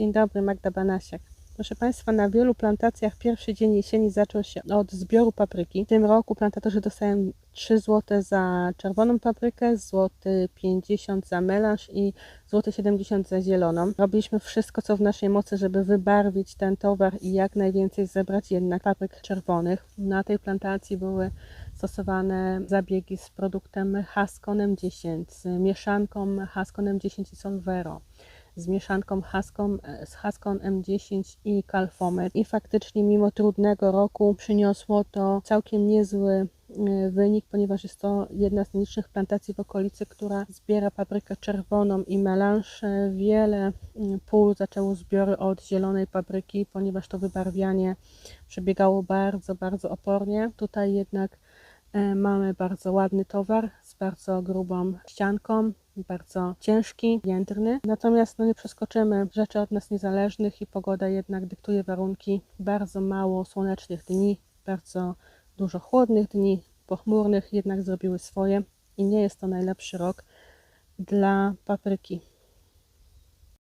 Dzień dobry, Magda Banasiak. Proszę Państwa, na wielu plantacjach pierwszy dzień jesieni zaczął się od zbioru papryki. W tym roku plantatorzy dostają 3 zł za czerwoną paprykę, złoty 50 za melanż i złoty 70 za zieloną. Robiliśmy wszystko, co w naszej mocy, żeby wybarwić ten towar i jak najwięcej zebrać jednak papryk czerwonych. Na tej plantacji były stosowane zabiegi z produktem Haskonem 10, z mieszanką Haskonem 10 i Solvero z mieszanką Haską, z Haskon M10 i Calfomet. I faktycznie mimo trudnego roku przyniosło to całkiem niezły y, wynik, ponieważ jest to jedna z nielicznych plantacji w okolicy, która zbiera paprykę czerwoną i melanż. Wiele pól zaczęło zbiory od zielonej papryki, ponieważ to wybarwianie przebiegało bardzo, bardzo opornie. Tutaj jednak y, mamy bardzo ładny towar z bardzo grubą ścianką, bardzo ciężki, jędrny. Natomiast no, nie przeskoczymy rzeczy od nas niezależnych i pogoda jednak dyktuje warunki bardzo mało słonecznych dni, bardzo dużo chłodnych dni, pochmurnych jednak zrobiły swoje i nie jest to najlepszy rok dla papryki.